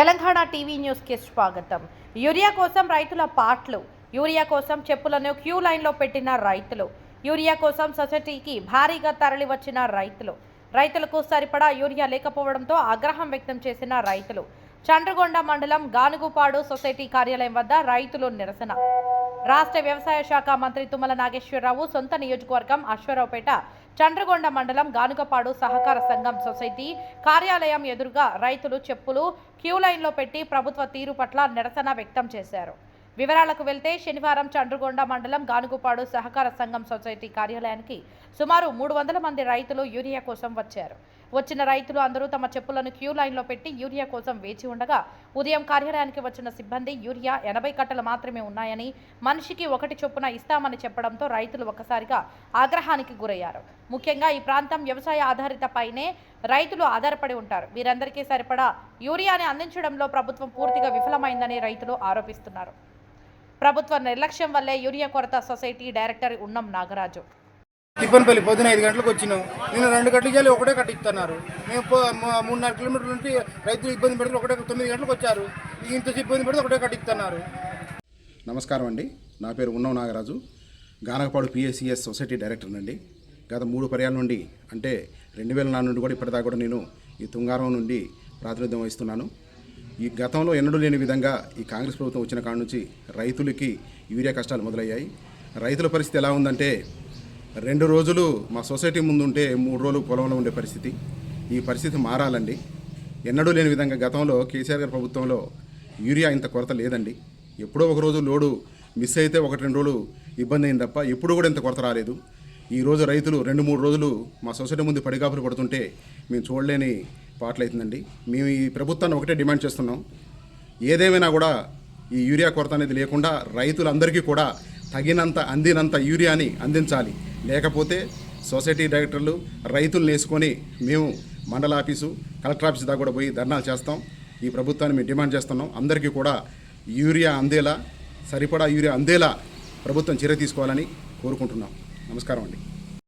Telangana TV న్యూస్కి స్వాగతం. Urea కోసం రైతుల పాట్లు యూరియా కోసం చెప్పులను క్యూ లైన్లో పెట్టిన రైతులు యూరియా కోసం సొసైటీకి భారీగా తరలి వచ్చిన రైతులు. రైతులకు సరిపడా యూరియా లేకపోవడంతో ఆగ్రహం వ్యక్తం చేసిన రైతులు. చండ్రగొండ మండలం గానుగుపాడు సొసైటీ కార్యాలయం వద్ద రైతులు నిరసన. రాష్ట్ర వ్యవసాయ శాఖ మంత్రి తుమ్మల నాగేశ్వరరావు సొంత నియోజకవర్గం అశ్వరావుపేట చండ్రగొండ మండలం గానుగపాడు సహకార సంఘం సొసైటీ కార్యాలయం ఎదురుగా రైతులు చెప్పులు క్యూ లైన్లో పెట్టి ప్రభుత్వ తీరు పట్ల నిరసన వ్యక్తం చేశారు. వివరాలకు వెళ్తే శనివారం చండ్రగొండ మండలం గానుగుపాడు సహకార సంఘం సొసైటీ కార్యాలయానికి సుమారు మూడు వందల మంది రైతులు యూరియా కోసం వచ్చారు. వచ్చిన రైతులు అందరూ తమ చెప్పులను క్యూ లైన్లో పెట్టి యూరియా కోసం వేచి ఉండగా ఉదయం కార్యాలయానికి వచ్చిన సిబ్బంది యూరియా ఎనభై కట్టలు మాత్రమే ఉన్నాయని మనిషికి ఒకటి చొప్పున ఇస్తామని చెప్పడంతో రైతులు ఒక్కసారిగా ఆగ్రహానికి గురయ్యారు. ముఖ్యంగా ఈ ప్రాంతం వ్యవసాయ ఆధారిత పైనే రైతులు ఆధారపడి ఉంటారు. వీరందరికీ సరిపడా యూరియాని అందించడంలో ప్రభుత్వం పూర్తిగా విఫలమైందని రైతులు ఆరోపిస్తున్నారు. ప్రభుత్వ నిర్లక్ష్యం వల్లే యూరియా కొరత సొసైటీ డైరెక్టర్ ఉన్నం నాగరాజు. తిప్పనపల్లి పొద్దున ఐదు గంటలకు వచ్చినాం. నేను రెండు గంటలకు వెళ్ళి ఒకటే కట్టిస్తున్నారు మేము మూడున్నర కిలోమీటర్ల నుంచి రైతులు ఇబ్బంది పెడితే ఒకటే తొమ్మిది గంటలకు వచ్చారు. ఇంత ఇబ్బంది పెడితే ఒకటే కట్టిస్తున్నారు నమస్కారం అండి. నా పేరు Unnava Nagaraju. Ganakapadu PSCS society director అండి గత మూడు పర్యాల నుండి అంటే రెండు వేల నాలుగు నుండి కూడా ఇప్పటిదాకా కూడా నేను ఈ తుంగారం నుండి ప్రాతినిధ్యం వహిస్తున్నాను. ఈ గతంలో ఎన్నడూ లేని విధంగా ఈ కాంగ్రెస్ ప్రభుత్వం వచ్చిన కాడ నుంచి రైతులకి యూరియా కష్టాలు మొదలయ్యాయి. రైతుల పరిస్థితి ఎలా ఉందంటే రెండు రోజులు మా సొసైటీ ముందు ఉంటే మూడు రోజులు పొలంలో ఉండే పరిస్థితి. ఈ పరిస్థితి మారాలండి. ఎన్నడూ లేని విధంగా గతంలో కేసీఆర్ గారి ప్రభుత్వంలో యూరియా ఇంత కొరత లేదండి. ఎప్పుడో ఒక రోజు లోడు మిస్ అయితే ఒకటి రెండు రోజులు ఇబ్బంది అయింది తప్ప ఎప్పుడు కూడా ఇంత కొరత రాలేదు. ఈరోజు రైతులు రెండు మూడు రోజులు మా సొసైటీ ముందు పడిగాపులు పడుతుంటే మేము చూడలేని పాటలు అవుతుందండి. మేము ఈ ప్రభుత్వాన్ని ఒకటే డిమాండ్ చేస్తున్నాం. ఏదేమైనా కూడా ఈ యూరియా కొరత అనేది లేకుండా రైతులందరికీ కూడా తగినంత అందినంత యూరియాని అందించాలి. లేకపోతే సొసైటీ డైరెక్టర్లు రైతులను వేసుకొని మేము మండల ఆఫీసు కలెక్టర్ ఆఫీస్ దాకా కూడా పోయి ధర్నాలు చేస్తాం. ఈ ప్రభుత్వాన్ని మేము డిమాండ్ చేస్తున్నాం. అందరికీ కూడా యూరియా అందేలా సరిపడా యూరియా అందేలా ప్రభుత్వం చర్య తీసుకోవాలని కోరుకుంటున్నాం. నమస్కారం అండి.